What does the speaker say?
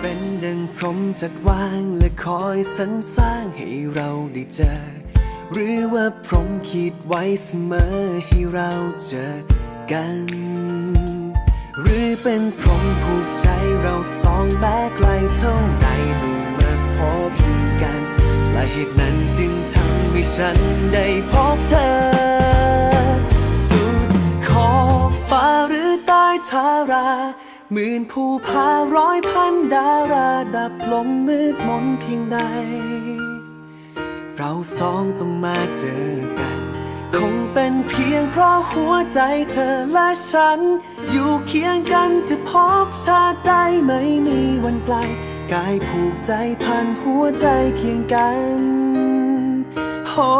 เป็นดังพรมจัดวางและคอยสรรสร้างให้เราได้เจอ หรือว่าพรมคิดไว้เสมอให้เราเจอกัน หรือเป็นพรมผูกใจเราสองแม้ไกลเท่าใดต้องมาพบกันและเหตุนั้นจึงทำให้ฉันได้พบเธอ หมื่นภูผาร้อยพันดาราดับลมมืดมนเพียงใด เราสองต้องมาเจอกัน คงเป็นเพียงเพราะหัวใจเธอและฉัน อยู่เคียงกันจะพบชาติใดไม่มีวันไกล กายผูกใจพันหัวใจเคียงกันโอ้